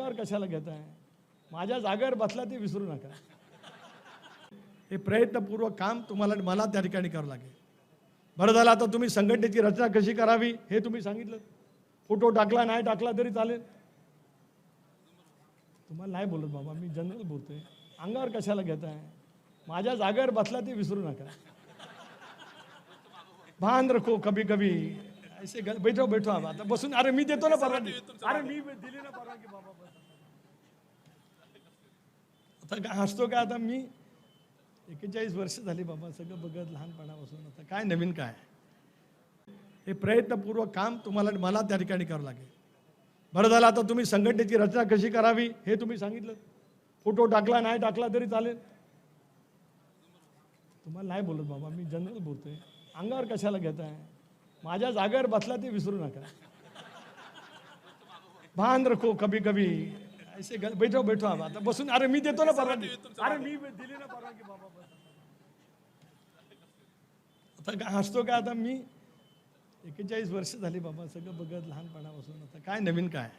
अंगावर कशाला घेताय? माझ्या जागेवर बसला ते विसरू नका. हे प्रयत्नपूर्वक काम तुम्हाला मला त्या ठिकाणी करावं लागेल. बरं झालं आता तुम्ही संघटनेची रचना कशी करावी हे तुम्ही सांगितलं. फोटो टाकला नाही टाकला तरी चालेल. तुम्हाला नाही बोलत बाबा मी जनरल बोलतोय. अंगावर कशाला घेताय? माझ्या जागेवर बसला ते विसरू नका. भान रखो कभी कभी ऐसे गल- बैठो बैठो आप आता बसून अरे मी देतो ना परवानगी. अरे मी दिली ना परवानगी बाबा. आता काय हसतो का आता मी? एकेचाळीस वर्ष झाली बाबा सगळं बघत लहानपणापासून. आता काय नवीन काय? हे प्रयत्नपूर्वक काम तुम्हाला मला त्या ठिकाणी करावं लागेल. बरं झालं आता तुम्ही संघटनेची रचना कशी करावी हे तुम्ही सांगितलं. फोटो टाकला नाही टाकला तरी चालेल. तुम्हाला नाही बोलत बाबा मी जनरल बोलतोय. अंगावर कशाला घेताय? माझ्या जागेवर बसला ते विसरू नका. भान रखो कभी कभी ऐसे बैठो बैठो आता बसून अरे मी देतो ना परवानगी. अरे मी दिली ना परवानगी बाबा. आता काय हसतो का आता मी? एकेचाळीस वर्ष झाली बाबा सगळं बघत लहानपणापासून. आता काय नवीन काय?